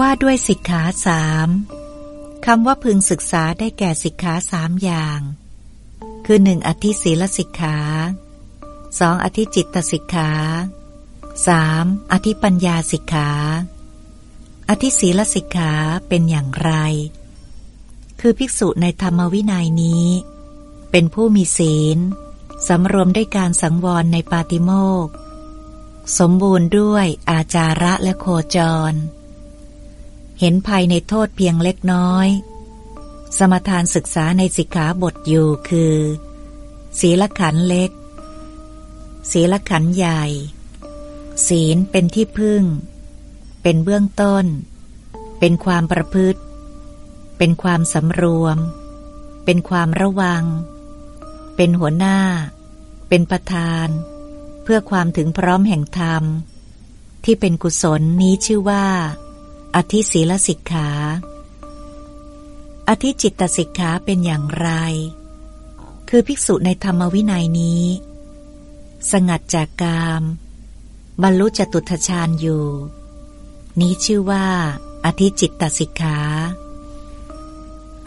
ว่าด้วยสิกขาสามคำว่าพึงศึกษาได้แก่สิกขาสามอย่าง คือหนึ่งอธิศีลสิกขาสองอธิจิตตสิกขาสามอธิปัญญาสิกขา อธิศีลสิกขาเป็นอย่างไร คือภิกษุในธรรมวินัยนี้ เป็นผู้มีศีลสำรวมด้วยการสังวรในปาติโมกสมบูรณ์ด้วยอาจาระและโคจร เห็นภัยในโทษเพียงเล็กน้อย สมทานศึกษาในสิกขาบทอยู่คือ ศีลขันเล็ก ศีลขันใหญ่ ศีลเป็นที่พึ่ง เป็นเบื้องต้น เป็นความประพฤติ เป็นความสำรวม เป็นความระวัง เป็นหัวหน้า เป็นประธาน เพื่อความถึงพร้อมแห่งธรรม ที่เป็นกุศลนี้ชื่อว่า อธิศีลสิกขา อธิจิตตสิกขาเป็นอย่างไร คือภิกษุในธรรมวินัยนี้ สงัดจากกาม บรรลุจตุทชาญอยู่ นี้ชื่อว่า อธิจิตตสิกขา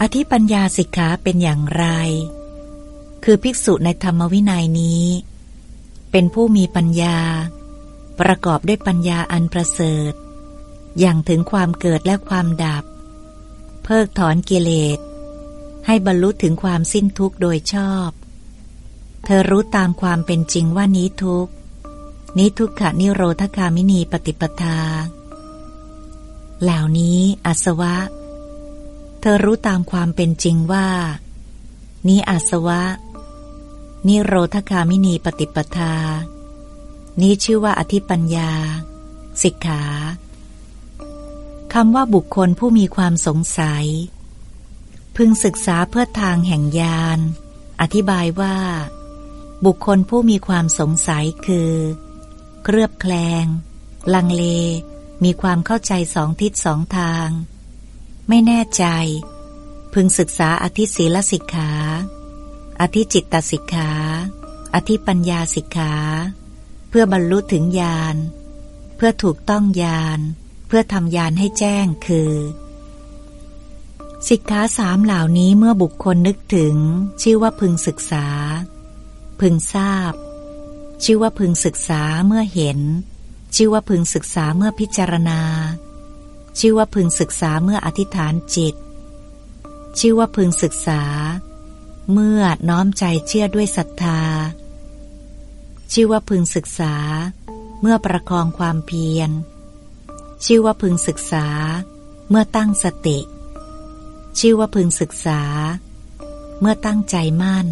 อธิปัญญาสิกขาเป็นอย่างไร คือภิกษุในธรรมวินัยนี้ เป็นผู้มีปัญญา ประกอบด้วยปัญญาอันประเสริฐ อย่างถึงความเกิดและความดับ เพิกถอนกิเลส ให้บรรลุถึงความสิ้นทุกข์โดยชอบ เธอรู้ตามความเป็นจริงว่านี้ทุกข์นี้ทุกขะนิโรธคามินีปฏิปทา เหล่านี้อาสวะ เธอรู้ตามความเป็นจริงว่า นี้อาสวะ นิโรธคามินีปฏิปทา นี้ชื่อว่าอธิปัญญา สิกขา คำว่าบุคคลผู้มีความสงสัย พึงศึกษาเพื่อทางแห่งญาณอธิบายว่า บุคคลผู้มีความสงสัยคือ เครือบแคลง ลังเล มีความเข้าใจสองทิศสองทาง ไม่แน่ใจ พึงศึกษาอธิศีลสิกขา อธิจิตตสิกขา อธิปัญญาสิกขา เพื่อบรรลุถึงญาณ เพื่อถูกต้องญาณ เพื่อทำญาณให้แจ้งคือสิกขาสามเหล่านี้เมื่อบุคคลนึกถึง ชื่อว่าพึงศึกษา พึงทราบ ชื่อว่าพึงศึกษาเมื่อเห็น ชื่อว่าพึงศึกษาเมื่อพิจารณา ชื่อว่าพึงศึกษาเมื่ออธิษฐานจิต ชื่อว่าพึงศึกษา เมื่อน้อมใจเชื่อด้วยศรัทธา ชื่อว่าพึงศึกษา เมื่อประคองความเพียร ชื่อว่าพึงศึกษา เมื่อตั้งสติ ชื่อว่าพึงศึกษา เมื่อตั้งใจมั่น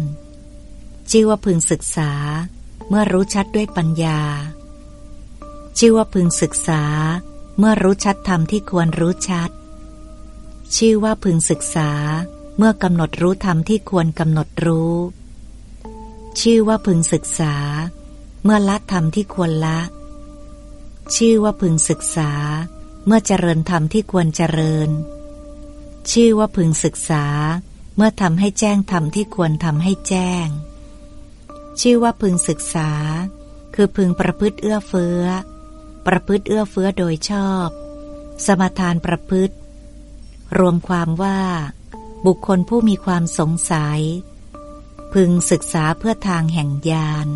ชื่อว่าพึงศึกษา เมื่อรู้ชัดด้วยปัญญา ชื่อว่าพึงศึกษา เมื่อรู้ชัดธรรมที่ควรรู้ชัด ชื่อว่าพึงศึกษา เมื่อกำหนดรู้ธรรมที่ควรกำหนดรู้ ชื่อว่าพึงศึกษา เมื่อละธรรมที่ควรละ ชื่อว่าพึงศึกษา เมื่อเจริญธรรมที่ควรเจริญ ชื่อว่าพึงศึกษา เมื่อทำให้แจ้งธรรมที่ควรทำให้แจ้ง ชื่อว่าพึงศึกษา คือพึงประพฤติเอื้อเฟื้อ ประพฤติเอื้อเฟื้อโดยชอบ สมทานประพฤติ รวมความว่า บุคคลผู้มีความสงสัย พึงศึกษาเพื่อทางแห่งญาณ